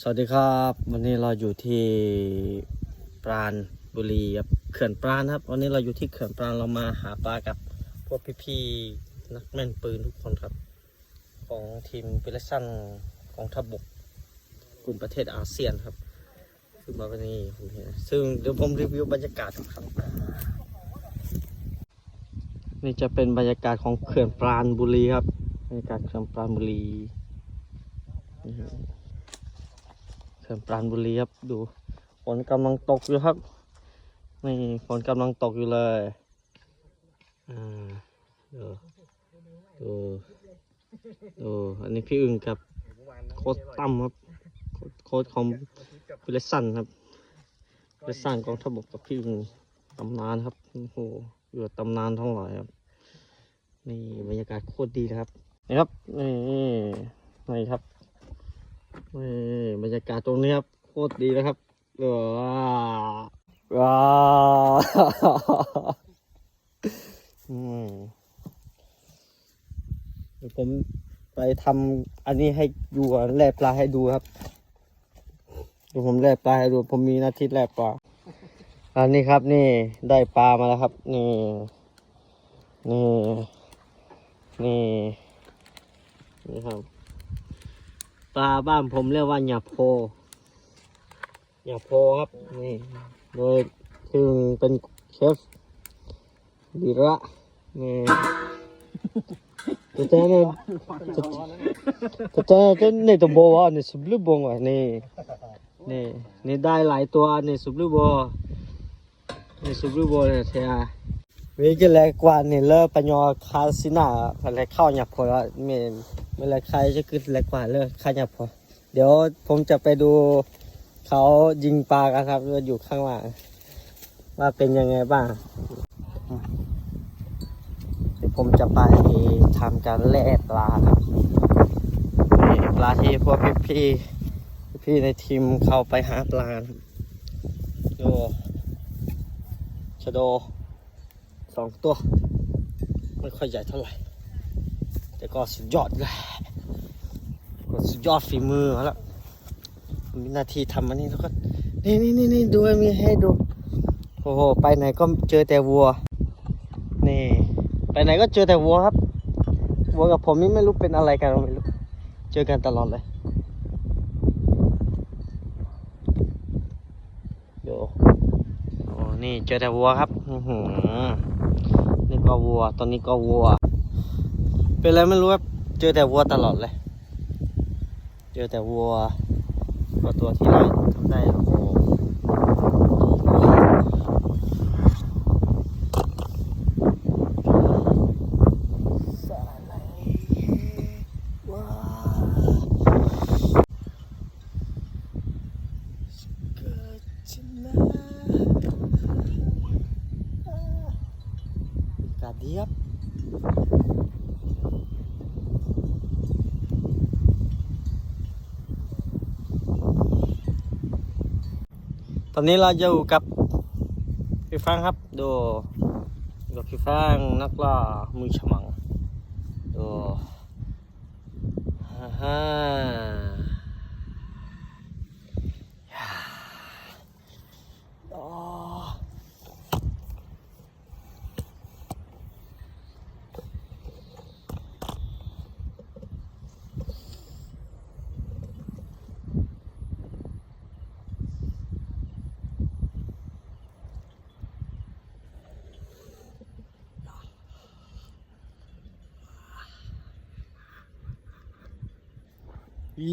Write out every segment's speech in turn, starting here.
สวัสดีครับ วันนี้เราอยู่ที่ปราณบุรีครับเขื่อนปราณครับ วันนี้เราอยู่ที่เขื่อนปราณเรามาหาปลากับพวกพี่ๆนักแม่นปืนทุกคนครับ ของทีมเปเลสันของทัพบกกลุ่มประเทศอาเซียนครับคือมาวันนี้ผมเห็นซึ่งเดี๋ยวผมรีวิวบรรยากาศครับ นี่จะเป็นบรรยากาศของเขื่อนปราณบุรีครับบรรยากาศเขื่อนปราณบุรีนี่ครับเขื่อนปราณบุรีครับดูฝนกำลังตกอยู่ครับนี่ฝนกำลังตกอยู่เลยอ่าดูดูดูอันนี้พี่อึ่งกับโค้ชตั้มครับโค้ชโค้ชของพิลสันครับพิลสันกองทัพบกกับพี่อึ่งตำนานครับโอ้โหอยู่ตำนานท้องหลายครับนี่บรรยากาศโคตรดีนะครับนี่ครับนี่นี่ครับ บรรยากาศตรงนี้ครับโคตรดีนะครับว้าว้าวอืมเดี๋ยวผมไปทำอันนี้ให้ดูก่อนแล่ปลาให้ดูครับเดี๋ยวผมแล่ปลาให้ดู ผมมีหน้าที่แล่ปลาอันนี้ครับนี่ได้ปลามาแล้วครับ นี่ นี่ นี่นี่ครับ ปลาบ้านผมเรียกว่าหยาโพหยาโพครับ นี่ โดยคือเป็นเชฟดีระนี่แต่แต่เนี่ยแต่แต่แต่เนี่ยตัวโบวะเนี่ยสุบลูบงวะนี่นี่นี่ได้หลายตัวนี่สุบลูโบนี่สุบลูโบเนี่ยเทียวิกแลกว่านี่เลอปัญญาคาสินาอะไรเข้าหยาโพแล้วเม นเวลาใครจะขึ้นแรงกว่าเลยใครจะพอ เดี๋ยวผมจะไปดูเขายิงปลากันครับอยู่ข้างหลังว่าเป็นยังไงบ้างเดี๋ยวผมจะไปทำการแล่ปลาครับปลาที่พวกพี่พี่ๆพี่ในทีมเขาไปหาปลาครับดูชะโดสองตัว ไม่ค่อยใหญ่เท่าไหร่ แต่ก็สุดยอดเลยก็สุดยอดฝีมือเขาแล้วมีหน้าที่ทำอันนี้แล้วก็ นี่นี่นี่นี่ดูมีให้ดู โอ้โห ไปไหนก็เจอแต่วัว นี่ ไปไหนก็เจอแต่วัวครับ วัวกับผมนี่ไม่รู้เป็นอะไรกันไม่รู้ เจอกันตลอดเลยโยโอ้นี่เจอแต่วัวครับ อือหือนี่ก็วัว ตอนนี้ก็วัว เป็นอะไรไม่รู้ครับเจอแต่วัวตลอดเลย เจอแต่วัวก็ตัวที่เราทำได้โอ้โหสาหร่ายว้าวเกิดชนะอากาศดีครับ ต อนนี้เราอยู่กับพี่ฟังครับ ดูกับพี่ฟังนักล่ามือฉมังดูฮ่าฮ่าย่าอ๋อ อี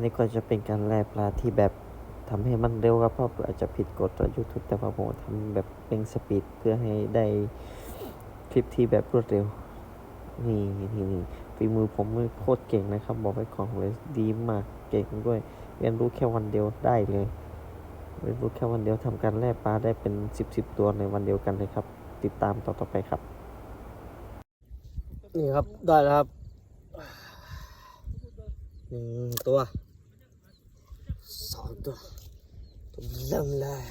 นี่ก็จะเป็นการแล่ปลาที่แบบทำให้มันเร็วครับเพราะอาจจะผิดกฎยูทูบแต่ว่าผมทำแบบเป็นสปีดเพื่อให้ได้ คลิปที่แบบรวดเร็ว นี่นี่นี่ฝีมือผมมือโคตรเก่งนะครับ บอกไว้ของเลยดีมากเก่งด้วย เรียนรู้แค่วันเดียวได้เลยเรียนรู้แค่วันเดียวทำการแล่ปลาได้เป็นสิบสิบตัวในวันเดียวกันเลยครับ ติดตามต่อต่อไปครับ นี่ครับได้แล้วครับหนึ่งตัวสองตัวตัวเริ่มเลย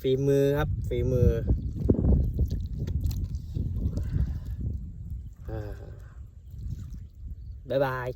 ฝีมือครับฝีมือ อ่าบ๊าย